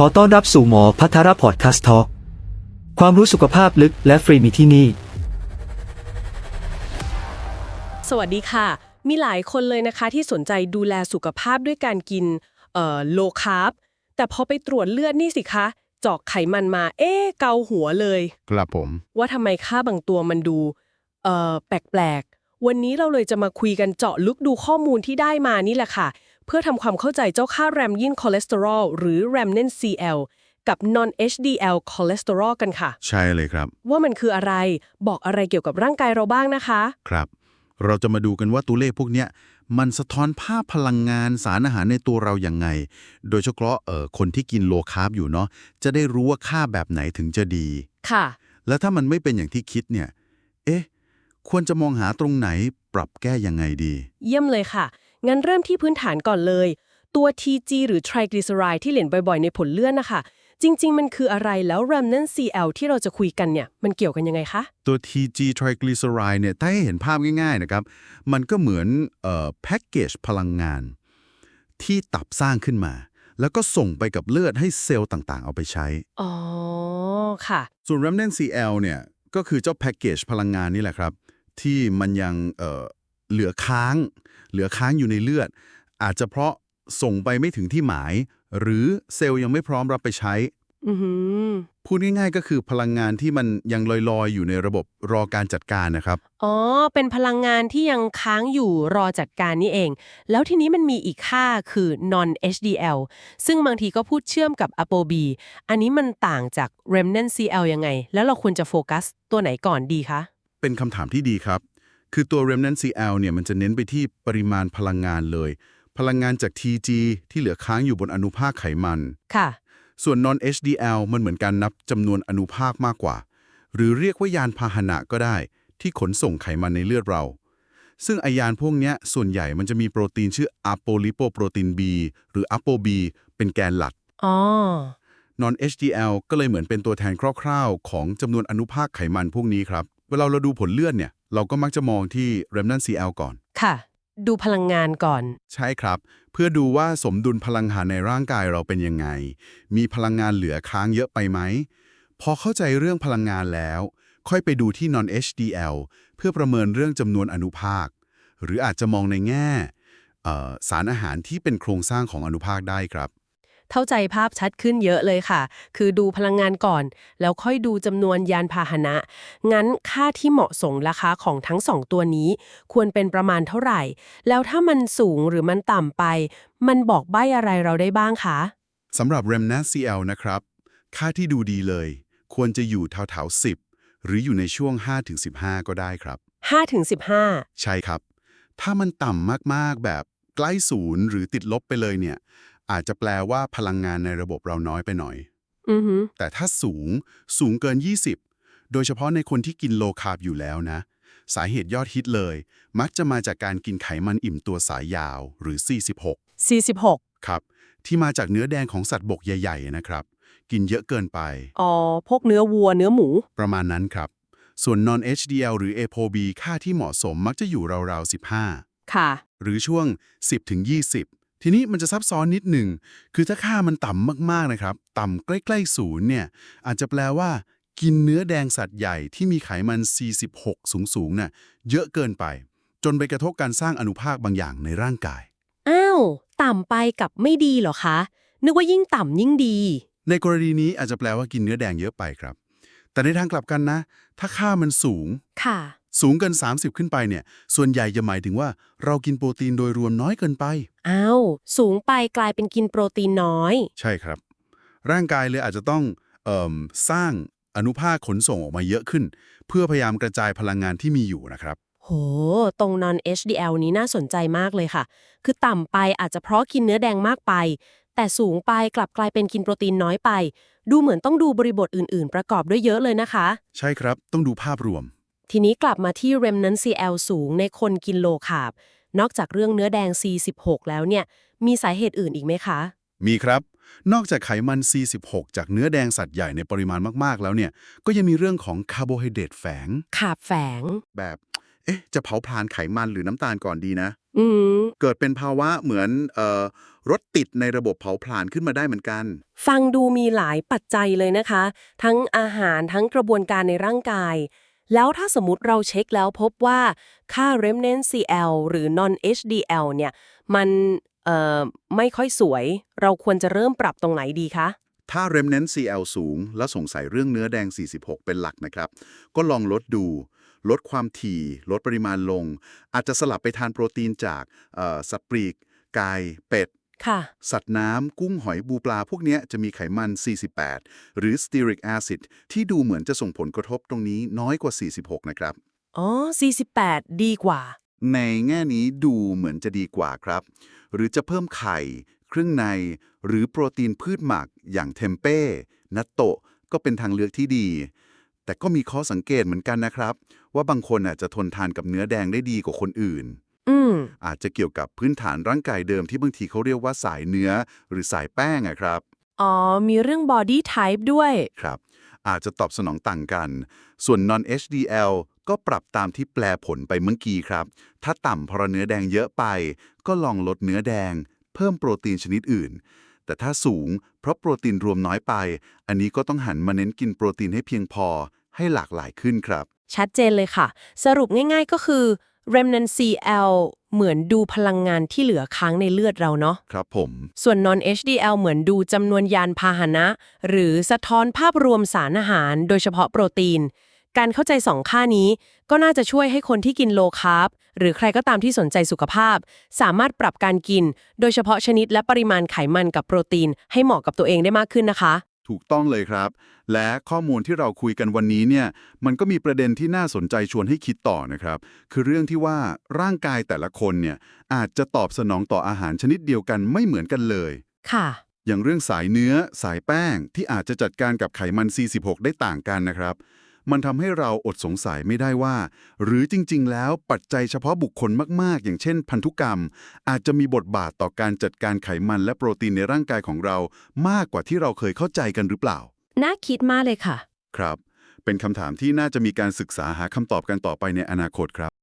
ขอต้อนรับสู่หมอพัทรพอดคาสต์ทอความรู้สุขภาพลึกและฟรีมีที่นี่ สวัสดีค่ะ มีหลายคนเลยนะคะที่สนใจดูแลสุขภาพด้วยการกินเอ่อโลคาร์บแต่พอไปตรวจเลือดนี่สิคะ เจาะไขมันมา เอ๊ะเกาหัวเลยครับผม ว่าทำไมค่าบางตัวมันดูเอ่อแปลกๆ วันนี้เราเลยจะมาคุยกันเจาะลึกดูข้อมูลที่ได้มานี่แหละค่ะ เพื่อทำความเข้าใจเจ้าค่าแรมยินคอเลสเตอรอลหรือ remnant CL กับ non HDL คอเลสเตอรอลกันค่ะ ใช่เลยครับ ว่ามันคืออะไรบอกอะไรเกี่ยวกับร่างกายเราบ้างนะคะ ครับ เราจะมาดูกันว่าตัวเลขพวกเนี้ยมันสะท้อนภาพพลังงานสารอาหารในตัวเราอย่างไง โดยเฉพาะเอ่อคนที่กินโลคาร์บอยู่เนาะจะได้รู้ว่าค่าแบบไหนถึงจะดี ค่ะ แล้วถ้ามันไม่เป็นอย่างที่คิดเนี่ย เอ๊ะ ควรจะมองหาตรงไหนปรับแก้ยังไงดี เยี่ยมเลยค่ะ งั้นเริ่มที่พื้นฐานก่อนเลย ตัว TG หรือ triglyceride ที่เหรียญบ่อยๆ ในผลเลือดนะคะ จริง ๆ มันคืออะไรแล้ว remnant CL ที่เราจะคุยกันเนี่ย มันเกี่ยวกันยังไงคะ ตัว TG triglyceride เนี่ย ถ้าให้เห็นภาพง่าย ๆ นะครับ มันก็เหมือนเอ่อแพ็กเกจพลังงาน ที่ตับสร้างขึ้นมา แล้วก็ส่งไปกับเลือดให้เซลล์ต่างๆ เอาไปใช้ อ๋อ ค่ะ ส่วน remnant CL เนี่ย ก็คือเจ้าแพ็กเกจพลังงานนี่แหละครับ ที่มันยัง เอ่อเหลือค้าง เหลือค้างอยู่ในเลือด อาจจะเพราะส่งไปไม่ถึงที่หมาย หรือเซลล์ยังไม่พร้อมรับไปใช้อือหือพูดง่ายๆก็คือพลังงานที่มันยังลอยๆ อยู่ในระบบรอการจัดการนะครับ อ๋อ เป็นพลังงานที่ยังค้างอยู่รอจัดการนี่เอง แล้วทีนี้มันมีอีกค่าคือ non HDL ซึ่งบางทีก็พูดเชื่อมกับ ApoB อันนี้มันต่างจาก remnant CL ยังไง แล้วเราควรจะโฟกัสตัวไหนก่อนดีคะ เป็นคำถามที่ดีครับ คือตัว remnant CL เนี่ยมันจะเน้นไปที่ปริมาณพลังงานเลย พลังงานจาก TG ที่เหลือค้างอยู่บนอนุภาคไขมัน ค่ะ ส่วน non HDL มันเหมือนการนับจำนวนอนุภาคมากกว่า หรือเรียกว่ายานพาหนะก็ได้ ที่ขนส่งไขมันในเลือดเรา ซึ่งไอยานพวกเนี้ยส่วนใหญ่มันจะมีโปรตีนชื่อ apolipoprotein B หรือ ApoB เป็นแกนหลักอ๋อ non HDL ก็เลยเหมือนเป็นตัวแทนคร่าวๆ ของจำนวนอนุภาคไขมันพวกนี้ครับ เวลาเราดูผลเลือดเนี่ย เราก็มักจะมองที่ remnant CL ก่อน ค่ะ ดูพลังงานก่อน ใช่ครับ เพื่อดูว่าสมดุลพลังงานในร่างกายเราเป็นยังไง มีพลังงานเหลือค้างเยอะไปไหม พอเข้าใจเรื่องพลังงานแล้ว ค่อยไปดูที่ non HDL เพื่อประเมินเรื่องจำนวนอนุภาค หรืออาจจะมองในแง่เอ่อสารอาหารที่เป็นโครงสร้างของอนุภาคได้ครับ เข้าใจภาพชัดขึ้นเยอะเลยค่ะ คือดูพลังงานก่อน แล้วค่อยดูจำนวนยานพาหนะ งั้นค่าที่เหมาะสมราคาของทั้งสองตัวนี้ ควรเป็นประมาณเท่าไหร่ แล้วถ้ามันสูงหรือมันต่ำไป มันบอกใบ้อะไรเราได้บ้างคะสำหรับ remnant CL นะครับ ค่าที่ดูดีเลย ควรจะอยู่แถวๆ10 หรืออยู่ในช่วง 5-15 ก็ได้ครับ5-15 ใช่ครับ ถ้ามันต่ำมากๆแบบใกล้ศูนย์หรือติดลบไปเลยเนี่ย อาจจะแปลว่าพลังงานในระบบเราน้อยไปหน่อย อือหือแต่ถ้าสูงสูงเกิน 20 โดยเฉพาะในคนที่กินโลคาร์บอยู่แล้วนะ สาเหตุยอดฮิตเลย มักจะมาจากการกินไขมันอิ่มตัวสายยาวหรือ 46 46 ครับ ที่มาจากเนื้อแดงของสัตว์บกใหญ่ ๆ นะครับ กินเยอะเกินไป อ๋อ พวกเนื้อวัวเนื้อหมู ประมาณนั้นครับ ส่วน non HDL หรือ ApoB ค่าที่เหมาะสมมักจะอยู่ราวๆ 15 ค่ะ หรือช่วง 10ถึง20 ทีนี้มันจะซับซ้อนนิดหนึ่ง คือถ้าค่ามันต่ำมากๆนะครับ ต่ำใกล้ๆศูนย์เนี่ย อาจจะแปลว่า กินเนื้อแดงสัตว์ใหญ่ที่มีไขมัน 46 สูงๆน่ะเยอะเกินไป จนไปกระทบการสร้างอนุภาคบางอย่างในร่างกาย อ้าว ต่ำไปกับไม่ดีเหรอคะ นึกว่ายิ่งต่ำยิ่งดี ในกรณีนี้อาจจะแปลว่ากินเนื้อแดงเยอะไปครับ แต่ในทางกลับกันนะ ถ้าค่ามันสูง ค่ะ สูงเกิน 30 ขึ้นไปเนี่ย ส่วนใหญ่จะหมายถึงว่าเรากินโปรตีนโดยรวมน้อยเกินไป อ้าว สูงไปกลายเป็นกินโปรตีนน้อย ใช่ครับ ร่างกายเลยอาจจะต้องเอมสร้างอนุภาคขนส่งออกมาเยอะขึ้น เพื่อพยายามกระจายพลังงานที่มีอยู่นะครับ โห ตรง non HDL นี้น่าสนใจมากเลยค่ะ คือต่ำไปอาจจะเพราะกินเนื้อแดงมากไป แต่สูงไปกลับกลายเป็นกินโปรตีนน้อยไป ดูเหมือนต้องดูบริบทอื่น ๆ ประกอบด้วยเยอะเลยนะคะ ใช่ครับ ต้องดูภาพรวม ทีนี้กลับมาที่ remnant CL สูงในคนกินโลคาร์บนอกจากเรื่องเนื้อแดง C16 แล้วเนี่ย มีสาเหตุอื่นอีกไหมคะ มีครับ นอกจากไขมัน C16 จากเนื้อแดงสัตว์ใหญ่ในปริมาณมาก ๆ แล้วเนี่ย ก็ยังมีเรื่องของคาร์โบไฮเดรตแฝงขาบแฝง แบบ เอ๊ะ จะเผาผลาญไขมันหรือน้ำตาลก่อนดีนะ อืม เกิดเป็นภาวะเหมือนเอ่อรถติดในระบบเผาผลาญขึ้นมาได้เหมือนกัน ฟังดูมีหลายปัจจัยเลยนะคะ ทั้งอาหารทั้งกระบวนการในร่างกาย แล้วถ้าสมมติเราเช็คแล้วพบว่าค่า remnant CL หรือ non HDL เนี่ย มันเอ่อไม่ค่อยสวย เราควรจะเริ่มปรับตรงไหนดีคะ ถ้า remnant CL สูง แล้วสงสัยเรื่องเนื้อแดง 46 เป็นหลักนะครับ ก็ลองลดดู ลดความถี่ ลดปริมาณลง อาจจะสลับไปทานโปรตีนจากเอ่อสัตว์ปลีก ไก่ เป็ด ค่ะ สัตว์น้ำกุ้งหอยบูปลาพวกเนี้ยจะมีไขมัน 48 หรือ stearic acid ที่ดูเหมือนจะส่งผลกระทบตรงนี้น้อยกว่า 46 นะครับ อ๋อ 48 ดีกว่า ในแง่นี้ดูเหมือนจะดีกว่าครับ หรือจะเพิ่มไข่ เครื่องใน หรือโปรตีนพืชหมัก อย่างเทมเป้นัตโตะก็เป็นทางเลือกที่ดี แต่ก็มีข้อสังเกตเหมือนกันนะครับ ว่าบางคนอาจจะทนทานกับเนื้อแดงได้ดีกว่าคนอื่น อืมอาจจะเกี่ยวกับพื้นฐานร่างกายเดิมที่บางทีเขาเรียกว่าสายเนื้อหรือสายแป้งอะครับ อ๋อ มีเรื่อง body type ด้วย ครับ อาจจะตอบสนองต่างกัน ส่วน non HDL ก็ปรับตามที่แปลผลไปเมื่อกี้ครับ ถ้าต่ำเพราะเนื้อแดงเยอะไป ก็ลองลดเนื้อแดง เพิ่มโปรตีนชนิดอื่น แต่ถ้าสูง เพราะโปรตีนรวมน้อยไป อันนี้ก็ต้องหันมาเน้นกินโปรตีนให้เพียงพอ ให้หลากหลายขึ้นครับ ชัดเจนเลยค่ะ สรุปง่ายๆก็คือ remnant CL เหมือนดูพลังงานที่เหลือค้างในเลือดเราเนาะ ครับผม ส่วน non HDL เหมือนดูจำนวนยานพาหนะ หรือสะท้อนภาพรวมสารอาหาร โดยเฉพาะโปรตีน การเข้าใจสองค่านี้ ก็น่าจะช่วยให้คนที่กินโลคาร์บหรือใครก็ตามที่สนใจสุขภาพ สามารถปรับการกิน โดยเฉพาะชนิดและปริมาณไขมันกับโปรตีน ให้เหมาะกับตัวเองได้มากขึ้นนะคะ ถูกต้องเลยครับ และข้อมูลที่เราคุยกันวันนี้เนี่ยมันก็มีประเด็นที่น่าสนใจชวนให้คิดต่อนะครับ คือเรื่องที่ว่าร่างกายแต่ละคนเนี่ยอาจจะตอบสนองต่ออาหารชนิดเดียวกันไม่เหมือนกันเลย ค่ะ อย่างเรื่องสายเนื้อ สายแป้งที่อาจจะจัดการกับไขมัน 46 ได้ต่างกันนะครับ มันทำให้เราอดสงสัยไม่ได้ว่า หรือจริง ๆ แล้วปัจจัยเฉพาะบุคคลมาก ๆ อย่างเช่น พันธุกรรม อาจจะมีบทบาทต่อการจัดการไขมันและโปรตีนในร่างกายของเรา มากกว่าที่เราเคยเข้าใจกันหรือเปล่า น่าคิดมากเลยค่ะ ครับ เป็นคำถามที่น่าจะมีการศึกษาหาคำตอบกันต่อไปในอนาคตครับ